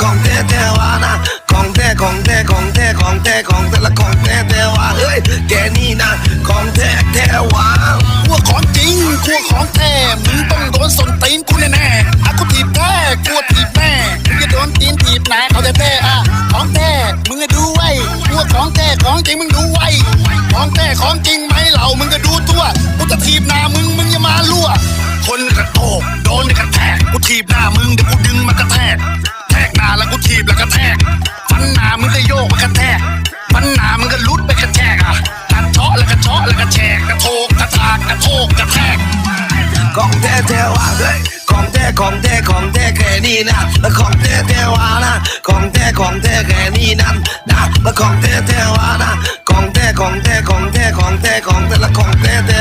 ของแท้แท้วานะของแท้ของแท้ของแท้ของแท้ของแท้ละของแท้แท้วาเฮ้ยแกนี่นะของแท้แท้วาพวของจริงพวของแท้มึงต้องโดนสนตีนกูแน่ๆอะกูถีบแท้กลัวถีบแม่มึงจะโดนตีนถีบไหนเขาจะแท้อะของแท้มึงก็ดูไว้พวของแท้ของจริงมึงดูไว้ของแท้ของจริงไหมเหล่ามึงก็ดูตัวกูจะถีบหน้ามึงมึงอย่ามาลั่วคนกระโตกโดนกระแทกกูถีบหน้ามึงเดี๋ยวกูดึงมากระแทก กไปกระแทกปัญหามันก็ลุดไปกระแทกอะกระเทาะแล้วกระเทาะแล้วกระแทกกระโถกกระทากกระโถกกระแทกของแท้แท้ว่าเฮ้ยของแท้ของแท้ของแท้แค่นี้นะแล้วของแท้แท้ว่านะของแท้ของแท้แค่นี้นั้นนะแล้วของแท้แท้ว่านะของแท้ของแท้ของแท้ของแท้ของแต่ละของแท้แท้